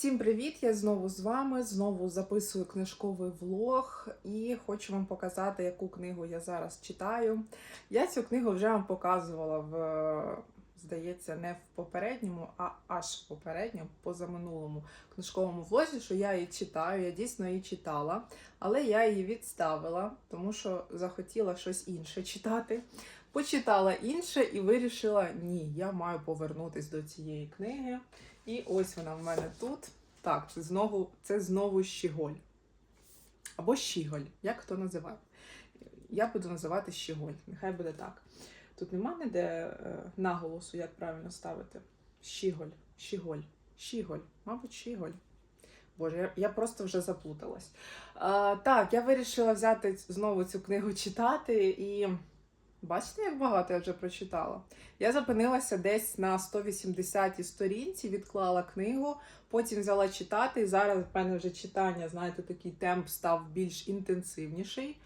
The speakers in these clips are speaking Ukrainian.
Всім привіт! Я знову з вами. Знову записую книжковий влог і хочу вам показати, яку книгу я зараз читаю. Я цю книгу вже вам показувала в, здається, не в попередньому, а аж в попередньому, позаминулому книжковому влозі, що я її читаю. Я дійсно її читала, але я її відставила, тому що захотіла щось інше читати. Почитала інше і вирішила, ні, я маю повернутися до цієї книги. І ось вона в мене тут. Так, це знову це знову Щіголь. Або Щіголь, як хто називає. Я буду називати Щіголь. Нехай буде так. Тут нема ніде е, наголосу, як правильно ставити. Щіголь, Щіголь, Щіголь, мабуть, Щіголь. Боже, я, просто вже заплуталась. А, так, я вирішила взяти знову цю книгу читати і. Бачите, як багато я вже прочитала? Я зупинилася десь на 180-й сторінці, відклала книгу, потім взяла читати. І зараз в мене вже читання, знаєте, такий темп став більш інтенсивніший.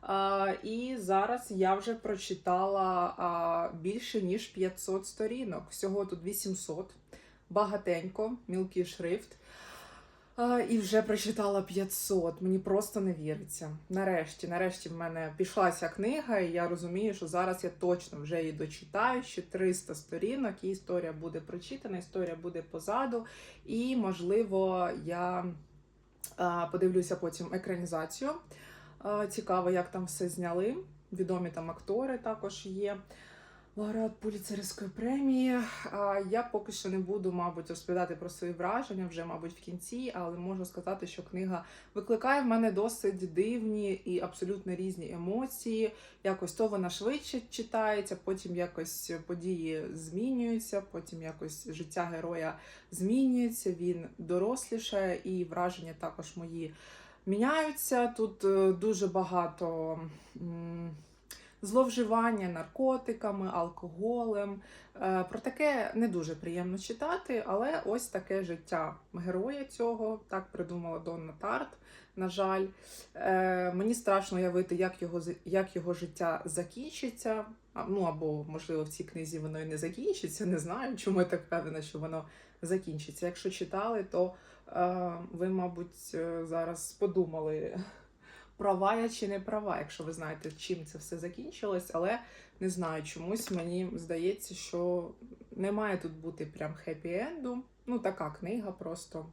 А, і зараз я вже прочитала а, більше ніж 500 сторінок. Всього тут 800, багатенько, мілкий шрифт. І вже прочитала 500. Мені просто не віриться. Нарешті, нарешті, в мене пішла ця книга, і я розумію, що зараз я точно вже її дочитаю. Ще 300 сторінок, і історія буде прочитана, історія буде позаду. І, можливо, я подивлюся потім екранізацію. Цікаво, як там все зняли. Відомі там актори також є. Лауреат Пуліцерівської премії. Я поки що не буду, мабуть, розповідати про свої враження вже, мабуть, в кінці, але можу сказати, що книга викликає в мене досить дивні і абсолютно різні емоції. Якось то вона швидше читається, потім якось події змінюються, потім якось життя героя змінюється, він дорослішає, і враження також мої міняються. Тут е, дуже багато. Зловживання наркотиками, алкоголем. Е, Про таке не дуже приємно читати, але ось таке життя героя цього так придумала Донна Тарт. На жаль, Е, мені страшно уявити, як його як його життя закінчиться. Ну або можливо в цій книзі воно і не закінчиться. Не знаю, чому я так впевнена, що воно закінчиться. Якщо читали, то е, ви, мабуть, зараз подумали права я чи не права, якщо ви знаєте, чим це все закінчилось, але не знаю, чомусь мені здається, що не має тут бути прям хеппі-енду. Ну, така книга просто.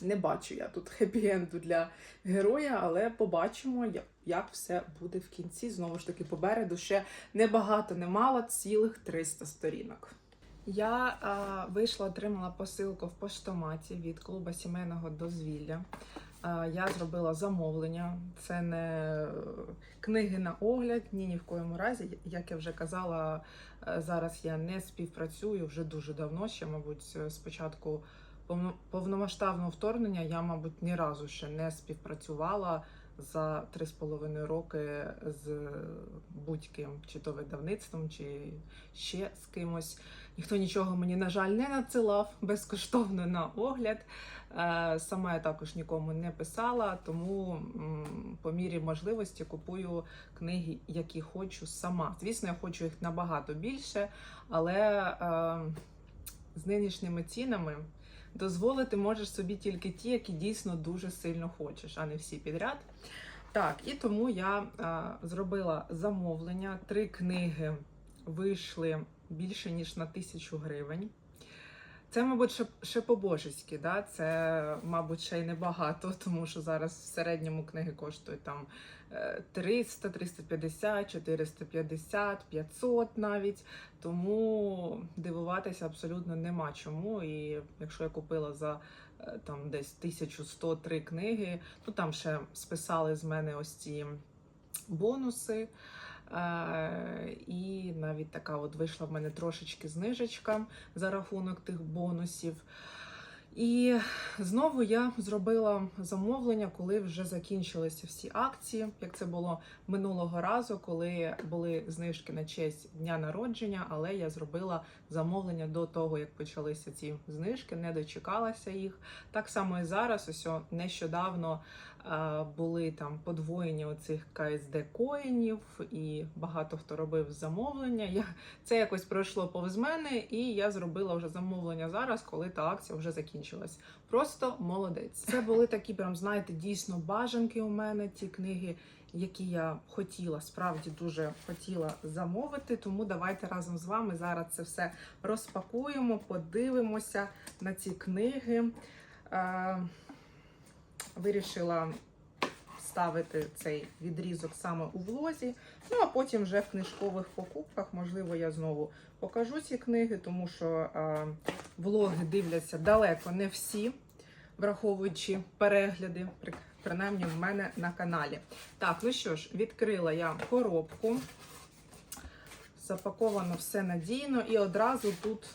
Не бачу я тут хеппі-енду для героя, але побачимо, як, все буде в кінці. Знову ж таки, попереду ще небагато, немало, цілих 300 сторінок. Я а, вийшла, отримала посилку в поштоматі від клубу сімейного дозвілля. Я зробила замовлення. Це не е, книги на огляд, ні ні в коєму разі. Як я вже казала, е, зараз я не співпрацюю вже дуже давно. Ще, мабуть, з початку повномасштабного вторгнення я, мабуть, ні разу ще не співпрацювала за три з половиною роки з будь-ким, чи то видавництвом, чи ще з кимось. Ніхто нічого мені, на жаль, не надсилав безкоштовно на огляд. Е, Сама я також нікому не писала, тому по мірі можливості купую книги, які хочу сама. Звісно, я хочу їх набагато більше, але е, з нинішніми цінами дозволити можеш собі тільки ті, які дійсно дуже сильно хочеш, а не всі підряд. Так, і тому я е, зробила замовлення. Три книги вийшли більше ніж на тисячу гривень. Це, мабуть, ще, ще по-божеськи, да? це, мабуть, ще й небагато, тому що зараз в середньому книги коштують там е, 300, 350, 450, 500 навіть. Тому дивуватися абсолютно нема чому. І якщо я купила за е, там десь 1103 книги, ну там ще списали з мене ось ці бонуси. Е, І навіть така от вийшла в мене трошечки знижечка за рахунок тих бонусів. І знову я зробила замовлення, коли вже закінчилися всі акції, як це було минулого разу, коли були знижки на честь дня народження, але я зробила замовлення до того, як почалися ці знижки, не дочекалася їх. Так само і зараз, ось нещодавно були там подвоєння оцих КСД коїнів, і багато хто робив замовлення. Я це якось пройшло повз мене, і я зробила вже замовлення зараз, коли та акція вже закінчилась. Просто молодець. Це були такі, прям знаєте, дійсно бажанки у мене. Ті книги, які я хотіла, справді дуже хотіла замовити. Тому давайте разом з вами зараз це все розпакуємо, подивимося на ці книги. Вирішила ставити цей відрізок саме у влозі. Ну а потім вже в книжкових покупках, можливо, я знову покажу ці книги, тому що е, влоги дивляться далеко не всі, враховуючи перегляди, принаймні в мене на каналі. Так, ну що ж, відкрила я коробку. Запаковано все надійно, і одразу тут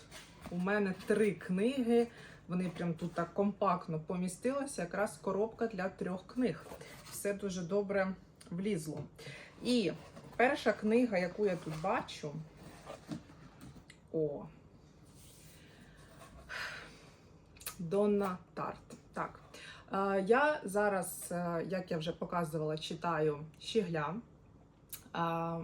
у мене три книги. Вони прям тут так компактно помістилися, якраз коробка для трьох книг. Все дуже добре влізло. І перша книга, яку я тут бачу. О. Донна Тарт. Так. Е, Я зараз, е, як я вже показувала, читаю Щегля.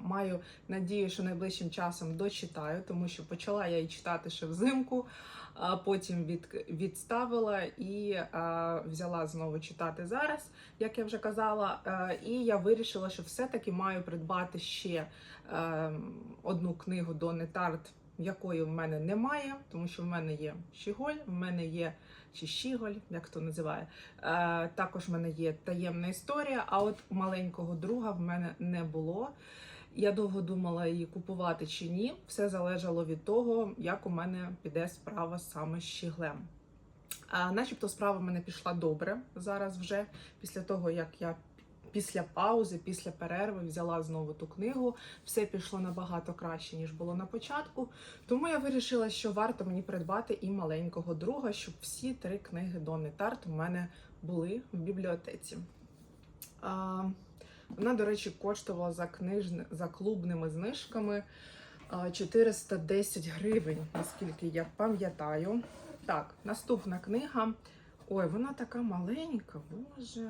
Маю надію, що найближчим часом дочитаю, тому що почала я її читати ще взимку, а потім від, відставила і а, взяла знову читати зараз, як я вже казала. А, і я вирішила, що все-таки маю придбати ще а, одну книгу до Тарт, якої в мене немає, тому що в мене є Щіголь, в мене є чи Щіголь, як хто називає. Е, також в мене є таємна історія, а от маленького друга в мене не було. Я довго думала її купувати чи ні. Все залежало від того, як у мене піде справа саме з щіглем. А, начебто справа в мене пішла добре зараз вже, після того, як я після паузи, після перерви взяла знову ту книгу. Все пішло набагато краще, ніж було на початку. Тому я вирішила, що варто мені придбати і маленького друга, щоб всі три книги Донни Тарт у мене були в бібліотеці. А, вона, до речі, коштувала за книжни, за клубними знижками 410 гривень, наскільки я пам'ятаю. Так, наступна книга. Ой, вона така маленька, боже.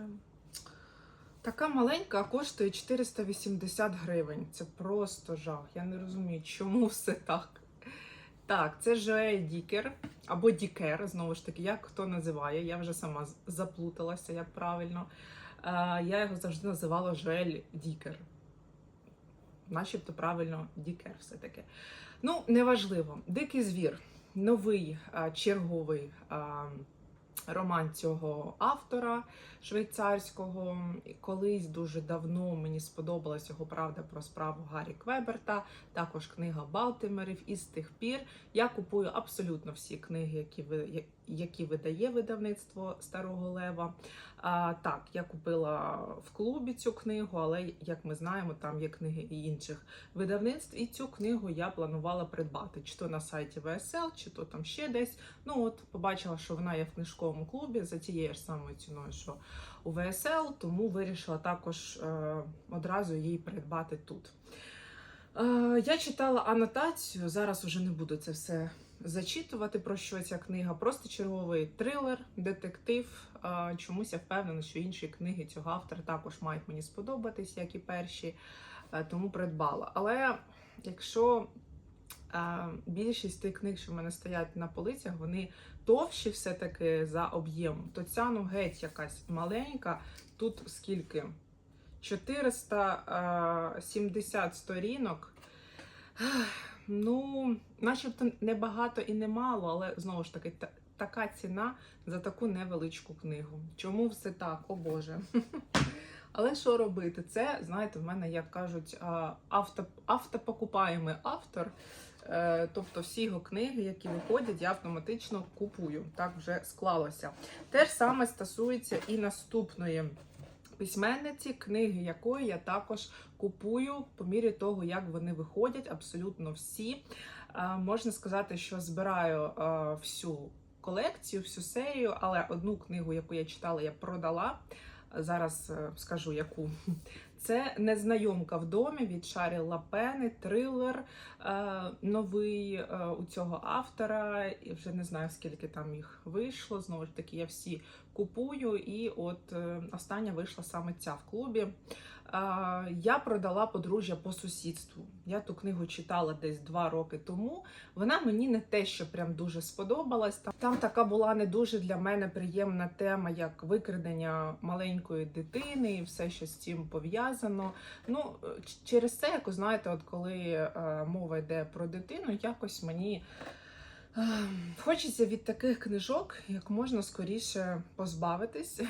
Така маленька, коштує 480 гривень. Це просто жах. Я не розумію, чому все так. Так, це Жоель Дікер або Дікер, знову ж таки, як хто називає. Я вже сама заплуталася, як правильно. Е, Я його завжди називала Жоель Дікер. Начебто правильно Дікер все-таки. Ну, неважливо. Дикий звір. Новий е, черговий е, роман цього автора швейцарського. Колись дуже давно мені сподобалась його правда про справу Гаррі Квеберта, також книга Балтимерів. І з тих пір я купую абсолютно всі книги, які ви які видає видавництво Старого Лева. А, так, я купила в клубі цю книгу, але як ми знаємо, там є книги і інших видавництв. І цю книгу я планувала придбати, чи то на сайті ВСЛ, чи то там ще десь. Ну от побачила, що вона є в книжковому клубі за тією ж самою ціною, що у ВСЛ, тому вирішила також е, одразу її придбати тут. Е, я читала анотацію, зараз уже не буду це все зачитувати, про що ця книга. Просто черговий трилер, детектив. Е, чомусь я впевнена, що інші книги цього автора також мають мені сподобатись, як і перші, е, тому придбала. Але якщо е, більшість тих книг, що в мене стоять на полицях, вони товщі все-таки за об'ємом, то ця ну геть якась маленька. Тут скільки? 470 сторінок. Ну, начебто небагато і немало, але знову ж таки, та- така ціна за таку невеличку книгу. Чому все так? О Боже. Але що робити? Це, знаєте, в мене, як кажуть, авто, автопокупаємий автор. Е, Тобто всі його книги, які виходять, я автоматично купую. Так вже склалося. Те ж саме стосується і наступної письменниці, книги якої я також купую по мірі того, як вони виходять, абсолютно всі. Е, Можна сказати, що збираю е, всю колекцію, всю серію, але одну книгу, яку я читала, я продала. Зараз е, скажу яку. Це незнайомка в домі від Шарі Лапени, трилер е, новий е, у цього автора. І вже не знаю, скільки там їх вийшло. Знову ж таки, я всі купую. І от остання вийшла саме ця в клубі. Я продала подружжя по сусідству. Я ту книгу читала десь два роки тому. Вона мені не те, що прям дуже сподобалась. Там, там така була не дуже для мене приємна тема, як викрадення маленької дитини, і все, що з цим пов'язано. Ну, е, через це, як ви знаєте, от коли е, мова йде про дитину, якось мені. е, Хочеться від таких книжок як можна скоріше позбавитись.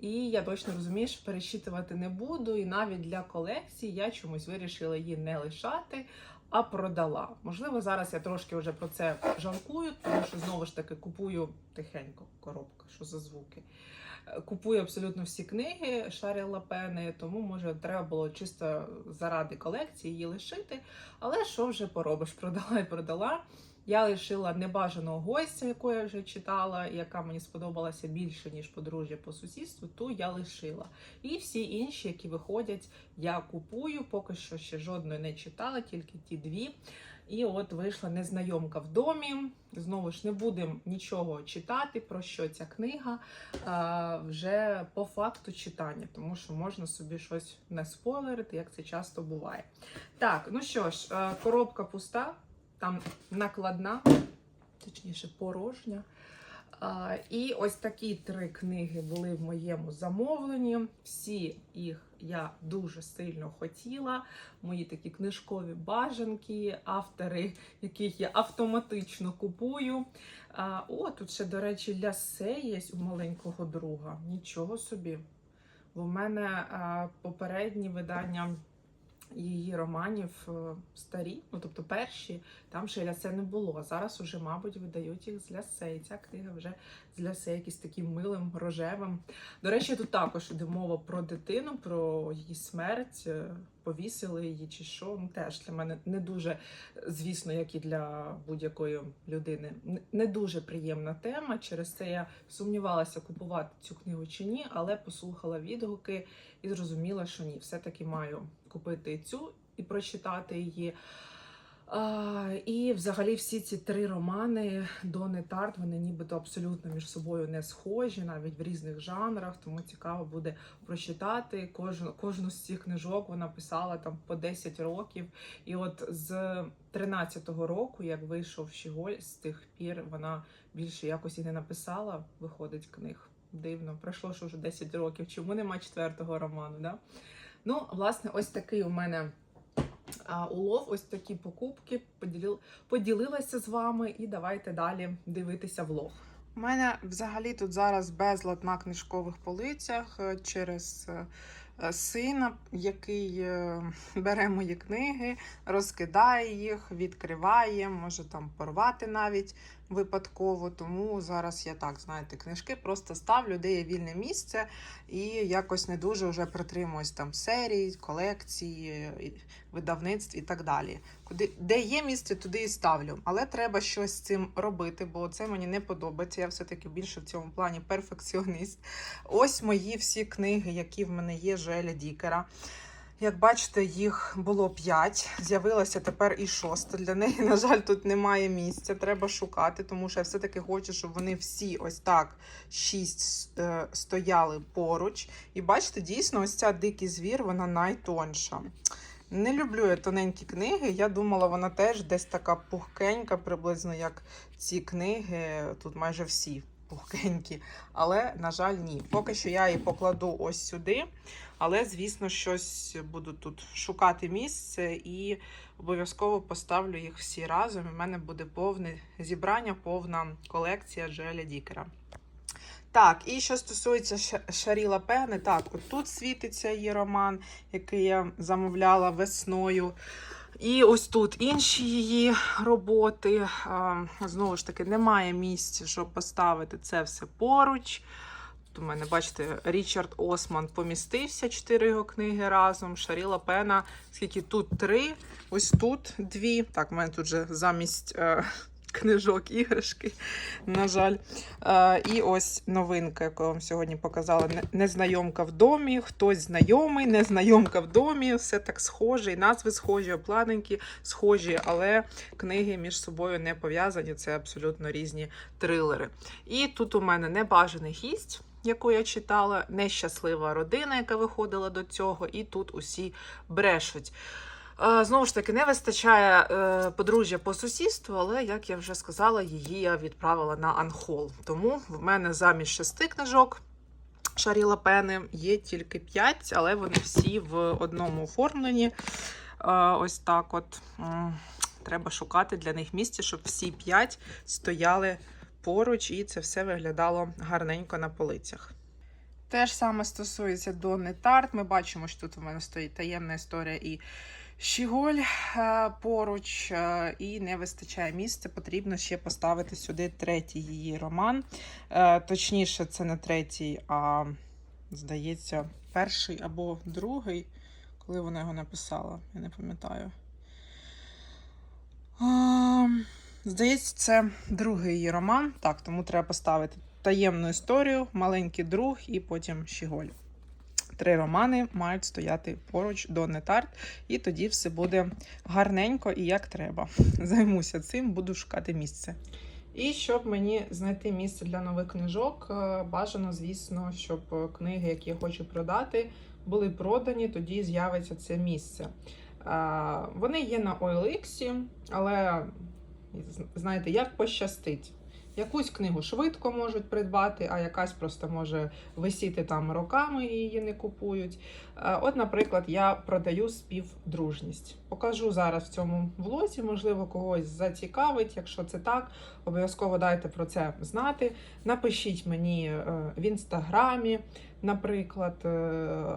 І я точно розумію, що перечитувати не буду. І навіть для колекції я чомусь вирішила її не лишати, а продала. Можливо, зараз я трошки вже про це жалкую, тому що знову ж таки купую тихенько коробка, що за звуки. Е, Купую абсолютно всі книги Шарі Лапени, тому може треба було чисто заради колекції її лишити. Але що вже поробиш? Продала і продала. Я лишила небажаного гостя, яку я вже читала, яка мені сподобалася більше, ніж подружжя по сусідству, ту я лишила. І всі інші, які виходять, я купую. Поки що ще жодної не читала, тільки ті дві. І от вийшла незнайомка в домі. Знову ж не будемо нічого читати, про що ця книга а, вже по факту читання, тому що можна собі щось не спойлерити, як це часто буває. Так, ну що ж, е, коробка пуста, там накладна, точніше, порожня. І ось такі три книги були в моєму замовленні. Всі їх я дуже сильно хотіла. Мої такі книжкові бажанки, автори, яких я автоматично купую. О, тут ще, до речі, лясе є у маленького друга. Нічого собі. Бо в мене попередні видання її романів е, старі, ну тобто перші, там ще лясе не було. Зараз уже, мабуть, видають їх з лясе. І ця книга вже з лясе якийсь таким милим, рожевим. До речі, тут також іде мова про дитину, про її смерть. Повісили її чи що. Ну, теж для мене не дуже, звісно, як і для будь-якої людини, не дуже приємна тема. Через це я сумнівалася, купувати цю книгу чи ні, але послухала відгуки і зрозуміла, що ні, все-таки маю купити цю і прочитати її. І взагалі всі ці три романи Дони Тарт, вони нібито абсолютно між собою не схожі, навіть в різних жанрах, тому цікаво буде прочитати. Кожну, кожну з цих книжок вона писала там по 10 років. І от з 13-го року, як вийшов Щіголь, з тих пір вона більше якось і не написала, виходить книг. Дивно, пройшло ж уже 10 років. Чому нема четвертого роману? Да? Ну, власне, ось такий у мене улов, ось такі покупки. Поділил, поділилася з вами, і давайте далі дивитися влог. У мене взагалі тут зараз безлад на книжкових полицях е, через е, е, сина, який бере мої книги, розкидає їх, відкриває, може там порвати навіть випадково. Тому зараз я так, знаєте, книжки просто ставлю, де є вільне місце, і якось не дуже вже притримуюсь там серій, колекції, видавництв і так далі. Куди де є місце, туди і ставлю. Але треба щось з цим робити, бо це мені не подобається. Я все-таки більше в цьому плані перфекціоніст. Ось мої всі книги, які в мене є Желя Дікера. Як бачите, їх було 5, з'явилося тепер і шоста. Для неї, на жаль, тут немає місця. Треба шукати, тому що я все-таки хочу, щоб вони всі ось так 6 стояли поруч. І бачите, дійсно, ось ця дикий звір, вона найтонша. Не люблю я тоненькі книги. Я думала, вона теж десь така пухкенька, приблизно як ці книги. Тут майже всі пухкенькі. Але, на жаль, ні. Поки що я її покладу ось сюди. Але, звісно, щось буду тут шукати місце і обов'язково поставлю їх всі разом. В мене буде повне зібрання, повна колекція Джеля Дікера. Так, і що стосується Шаріла Пени, так, от тут світиться її роман, який я замовляла весною. І ось тут інші її роботи. Знову ж таки, немає місця, щоб поставити це все поруч. У мене, бачите, Річард Осман помістився, чотири його книги разом. Шаріла Пена, скільки тут три, ось тут дві. Так, в мене тут же замість е, книжок, іграшки, на жаль. Е, і ось новинка, яку я вам сьогодні показала. Незнайомка в домі, хтось знайомий, незнайомка в домі, все так схоже, і назви схожі, обкладинки схожі, але книги між собою не пов'язані. Це абсолютно різні трилери. І тут у мене небажаний гість. Яку я читала, нещаслива родина, яка виходила до цього, і тут усі брешуть. Знову ж таки, не вистачає е, подружжя по сусідству, але, як я вже сказала, її я відправила на анхол. Тому в мене замість шести книжок Шаріла Пени є тільки п'ять, але вони всі в одному оформленні. Е, Ось так от. Треба шукати для них місце, щоб всі п'ять стояли поруч, і це все виглядало гарненько на полицях. Те ж саме стосується Донни Тарт. Ми бачимо, що тут у мене стоїть таємна історія і Щіголь е, поруч, е, і не вистачає місця. Потрібно ще поставити сюди третій її роман. Е, Точніше, це не третій, а здається, перший або другий, коли вона його написала, я не пам'ятаю. Здається, це другий її роман. Так, тому треба поставити таємну історію, маленький друг і потім Щіголь. Три романи мають стояти поруч до Нетарт, і тоді все буде гарненько і як треба. Займуся цим, буду шукати місце. І щоб мені знайти місце для нових книжок, е, бажано, звісно, щоб е, книги, які я хочу продати, були продані, тоді з'явиться це місце. Е, Вони є на OLX, але знаєте, як пощастить. Якусь книгу швидко можуть придбати, а якась просто може висіти там роками і її не купують. Е, От, наприклад, я продаю співдружність. Покажу зараз в цьому влозі, можливо, когось зацікавить. Якщо це так, обов'язково дайте про це знати. Напишіть мені е, в інстаграмі, наприклад, е,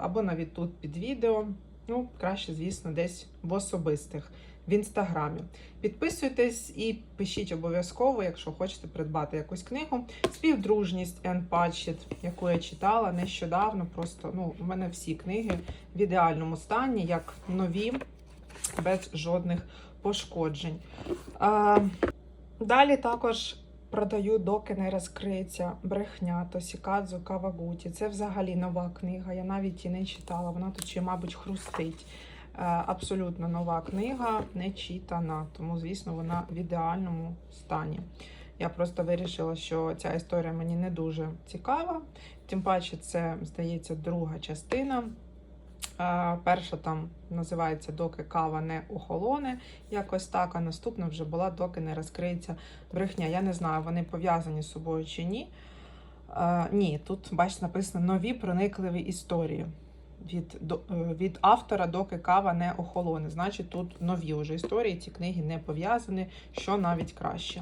або навіть тут під відео. Ну, краще, звісно, десь в особистих в інстаграмі. Підписуйтесь і пишіть обов'язково, якщо хочете придбати якусь книгу. Співдружність Патчет, яку я читала нещодавно. Просто ну, у мене всі книги в ідеальному стані, як нові, без жодних пошкоджень. А, далі також. Продаю, доки не розкриється брехня Тосікадзу Кавагуті. Це взагалі нова книга. Я навіть її не читала. Вона тут ще, мабуть, хрустить. Е, Абсолютно нова книга, не читана, тому, звісно, вона в ідеальному стані. Я просто вирішила, що ця історія мені не дуже цікава. Тим паче, це, здається, друга частина. Е, Перша там називається Доки кава не охолоне, якось так, а наступна вже була доки не розкриється брехня. Я не знаю, вони пов'язані з собою чи ні. Е, Ні, тут, бачите, написано нові проникливі історії від е, від автора, доки кава не охолоне. Значить, тут нові вже історії, ці книги не пов'язані, що навіть краще.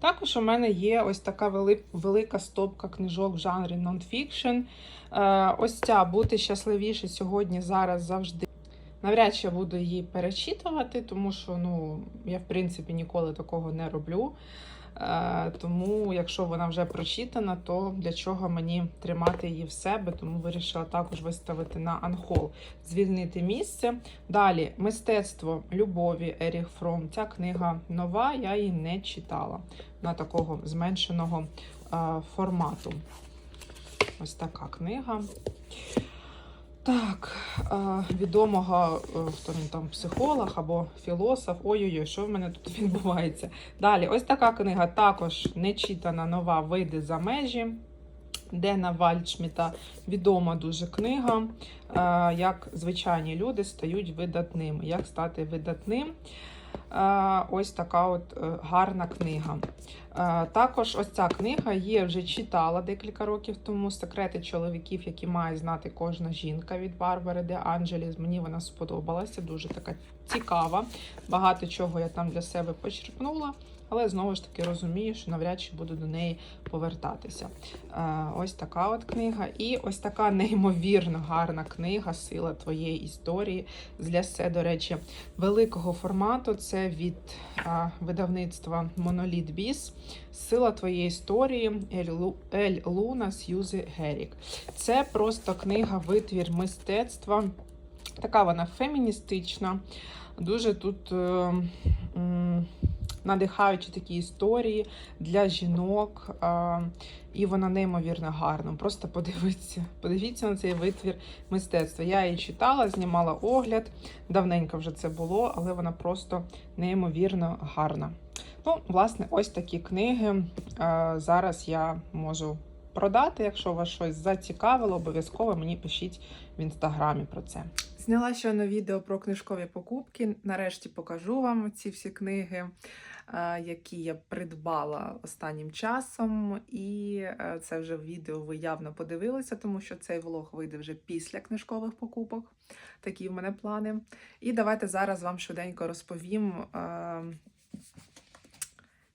Також у мене є ось така велика стопка книжок в жанрі нонфікшн. Е, ось ця бути щасливіше сьогодні, зараз, завжди. Навряд чи буду її перечитувати, тому що ну, я, в принципі, ніколи такого не роблю. Е, Тому, якщо вона вже прочитана, то для чого мені тримати її в себе? Тому вирішила також виставити на анхол, звільнити місце. Далі мистецтво любові Еріх Фром. Ця книга нова, я її не читала на такого зменшеного е, формату. Ось така книга. Так, е, відомого е, хто він там психолог або філософ. Ой-ой-ой, що в мене тут відбувається? Далі, ось така книга також не читана, нова вийде за межі. Дена Вальдшміта відома дуже книга, е, як звичайні люди стають видатними. Як стати видатним? Ось така от гарна книга. Е, Також ось ця книга є вже читала декілька років тому. Секрети чоловіків, які має знати кожна жінка від Барбари де Анджеліс. Мені вона сподобалася, дуже така цікава. Багато чого я там для себе почерпнула, але знову ж таки розумію, що навряд чи буду до неї повертатися. Е, Ось така от книга. І ось така неймовірно гарна книга Сила твоєї історії з лясе, до речі, великого формату. Це від видавництва Моноліт Біс. Сила твоєї історії Ель, Луна Сьюзи Герік. Це просто книга, витвір мистецтва. Така вона феміністична. Дуже тут е, м, надихаючі такі історії для жінок. І вона неймовірно гарна. Просто подивіться, подивіться на цей витвір мистецтва. Я її читала, знімала огляд. Давненько вже це було, але вона просто неймовірно гарна. Ну, власне, ось такі книги. Зараз я можу продати. Якщо вас щось зацікавило, обов'язково мені пишіть в інстаграмі про це. Зняла щойно відео про книжкові покупки. Нарешті покажу вам ці всі книги, е, які я придбала останнім часом. І е, це вже відео ви явно подивилися, тому що цей влог вийде вже після книжкових покупок. Такі в мене плани. І давайте зараз вам швиденько розповім, е,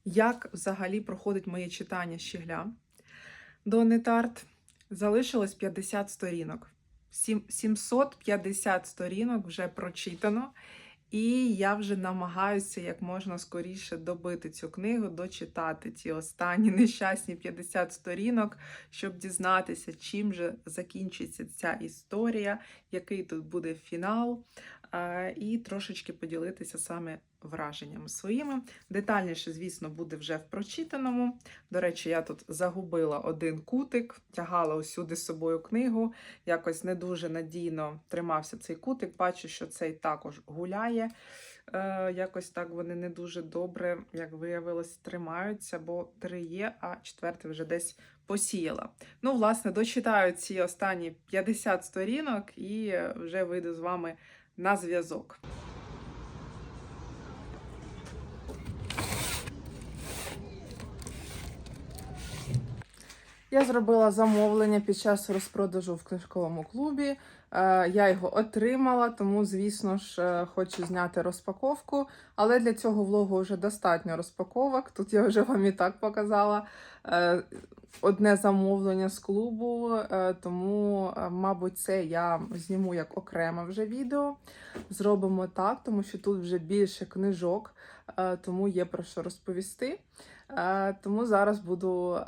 як взагалі проходить моє читання щегля. Донни Тарт. Залишилось 50 сторінок. 750 сторінок вже прочитано, і я вже намагаюся як можна скоріше добити цю книгу, дочитати ті останні нещасні 50 сторінок, щоб дізнатися, чим же закінчиться ця історія, який тут буде фінал, і трошечки поділитися саме враженнями своїми. Детальніше, звісно, буде вже в прочитаному. До речі, я тут загубила один кутик, тягала усюди з собою книгу. Якось не дуже надійно тримався цей кутик. Бачу, що цей також гуляє. Е, якось так вони не дуже добре, як виявилось, тримаються, бо три є, а четвертий вже десь посіяла. Ну, власне, дочитаю ці останні 50 сторінок і вже вийду з вами на зв'язок. Я зробила замовлення під час розпродажу в книжковому клубі. Е, Я його отримала, тому, звісно ж, е, хочу зняти розпаковку. Але для цього влогу вже достатньо розпаковок. Тут я вже вам і так показала е, одне замовлення з клубу, е, тому, е, мабуть, це я зніму як окреме вже відео. Зробимо так, тому що тут вже більше книжок, е, тому є про що розповісти. Тому зараз буду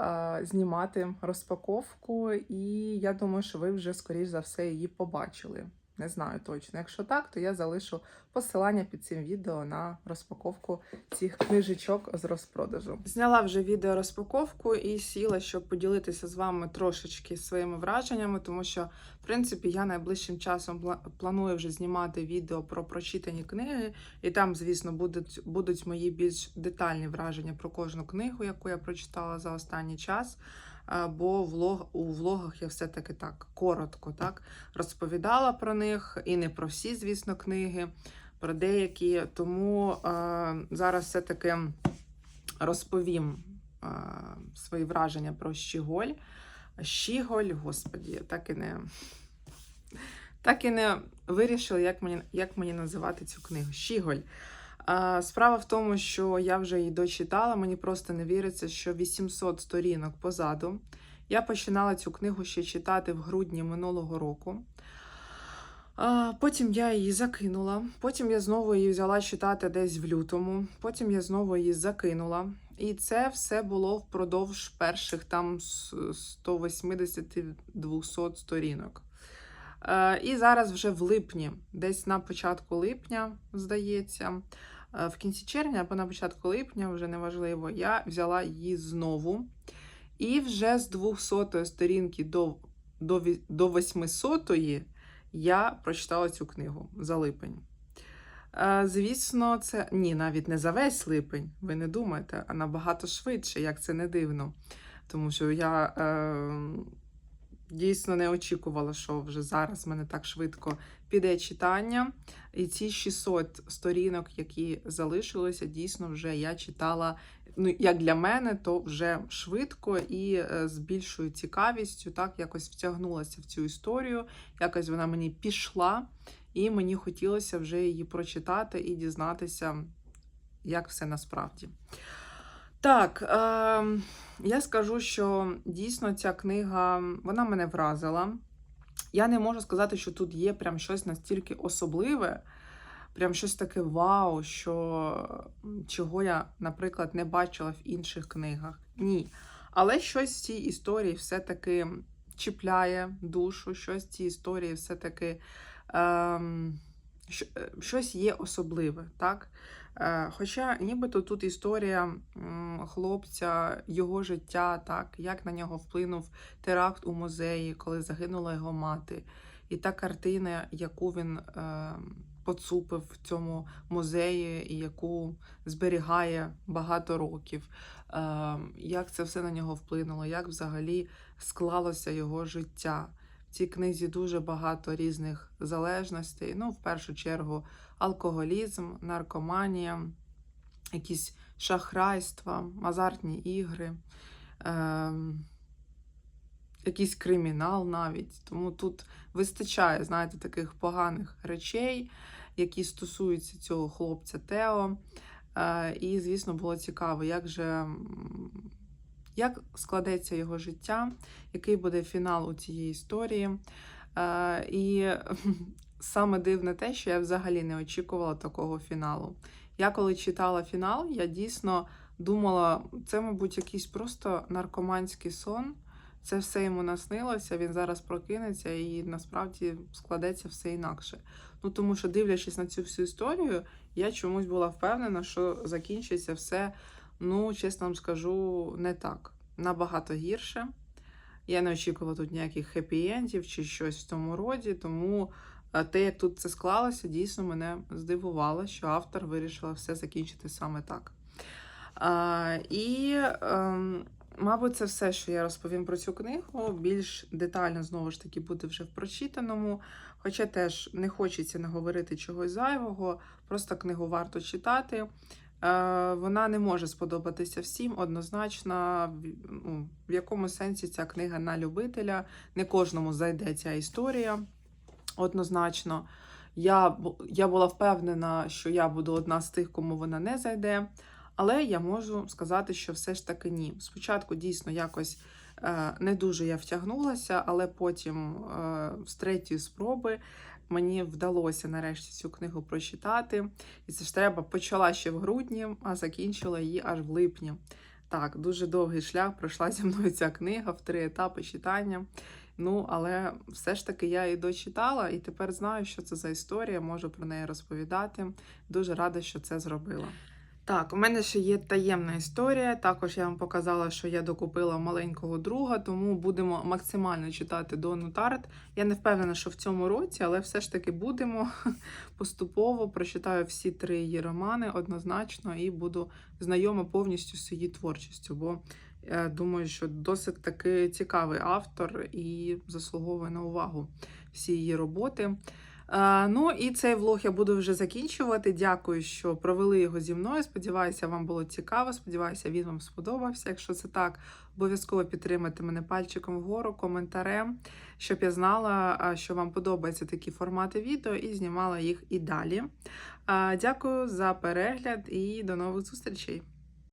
знімати розпаковку, і я думаю, що ви вже, скоріш за все, її побачили. Не знаю точно. Якщо так, то я залишу посилання під цим відео на розпаковку цих книжечок з розпродажу. Зняла вже відео розпаковку і сіла, щоб поділитися з вами трошечки своїми враженнями, тому що, в принципі, я найближчим часом планую вже знімати відео про прочитані книги, і там, звісно, будуть, будуть мої більш детальні враження про кожну книгу, яку я прочитала за останній час. Бо у влогах я все-таки так коротко так, розповідала про них, і не про всі, звісно, книги, про деякі. Тому е, зараз все-таки розповім е, свої враження про Щіголь. Щіголь, господі, так і не. Так і не вирішила, як мені, як мені називати цю книгу. Щіголь. Справа в тому, що я вже її дочитала, мені просто не віриться, що 800 сторінок позаду. Я починала цю книгу ще читати в грудні минулого року. Потім я її закинула. Потім я знову її взяла читати десь в лютому. Потім я знову її закинула. І це все було впродовж перших там 180-200 сторінок. Е, І зараз вже в липні, десь на початку липня, здається, в кінці червня або на початку липня, вже неважливо, я взяла її знову. І вже з 200 сторінки до, до, до 800 я прочитала цю книгу за липень. Е, Звісно, це ні, навіть не за весь липень, ви не думаєте, а набагато швидше, як це не дивно. Тому що я е, дійсно не очікувала, що вже зараз мене так швидко піде читання. І ці 600 сторінок, які залишилися, дійсно вже я читала. Ну, як для мене, то вже швидко і е, з більшою цікавістю, так якось втягнулася в цю історію, якось вона мені пішла, і мені хотілося вже її прочитати і дізнатися, як все насправді. Так, е, я скажу, що дійсно ця книга вона мене вразила. Я не можу сказати, що тут є прям щось настільки особливе, прям щось таке вау, що чого я, наприклад, не бачила в інших книгах. Ні. Але щось в цій історії все-таки чіпляє душу, щось в цій історії все-таки ем, е, щось є особливе, так? Е, Хоча нібито тут історія хлопця, його життя, так, як на нього вплинув теракт у музеї, коли загинула його мати. І та картина, яку він е, поцупив в цьому музеї, і яку зберігає багато років. Е, як це все на нього вплинуло, як взагалі склалося його життя. В цій книзі дуже багато різних залежностей. Ну, в першу чергу, алкоголізм, наркоманія, якісь шахрайства, азартні ігри, е, якийсь кримінал навіть. Тому тут вистачає, знаєте, таких поганих речей, які стосуються цього хлопця Тео. Е, і, звісно, було цікаво, як же. Як складеться його життя, який буде фінал у цієї історії. Е, і саме дивне те, що я взагалі не очікувала такого фіналу. Я коли читала фінал, я дійсно думала, це, мабуть, якийсь просто наркоманський сон. Це все йому наснилося, він зараз прокинеться і насправді складеться все інакше. Ну тому що, дивлячись на цю всю історію, я чомусь була впевнена, що закінчиться все, ну, чесно вам скажу, не так. Набагато гірше. Я не очікувала тут ніяких хеппі-ендів чи щось в тому роді, тому те, як тут це склалося, дійсно мене здивувало, що автор вирішила все закінчити саме так. А, і, ем, мабуть, це все, що я розповім про цю книгу. Більш детально, знову ж таки, буде вже в прочитаному. Хоча теж не хочеться не говорити чогось зайвого, просто книгу варто читати. Е, Вона не може сподобатися всім однозначно, ну, в якому сенсі ця книга на любителя. Не кожному зайде ця історія. Однозначно. Я, я була впевнена, що я буду одна з тих, кому вона не зайде. Але я можу сказати, що все ж таки ні. Спочатку дійсно якось е, не дуже я втягнулася, але потім е, з третьої спроби мені вдалося нарешті цю книгу прочитати. І це ж треба почала ще в грудні, а закінчила її аж в липні. Так, дуже довгий шлях пройшла зі мною ця книга в три етапи читання. Ну, але все ж таки я її дочитала і тепер знаю, що це за історія, можу про неї розповідати. Дуже рада, що це зробила. Так, у мене ще є таємна історія. Також я вам показала, що я докупила маленького друга, тому будемо максимально читати Дону Тарт. Я не впевнена, що в цьому році, але все ж таки будемо поступово прочитаю всі три її романи однозначно і буду знайома повністю з її творчістю. Бо я думаю, що досить таки цікавий автор і заслуговує на увагу всі її роботи. Е, Ну і цей влог я буду вже закінчувати. Дякую, що провели його зі мною. Сподіваюся, вам було цікаво. Сподіваюся, він вам сподобався. Якщо це так, обов'язково підтримайте мене пальчиком вгору, коментарем, щоб я знала, що вам подобаються такі формати відео, і знімала їх і далі. Е, Дякую за перегляд і до нових зустрічей!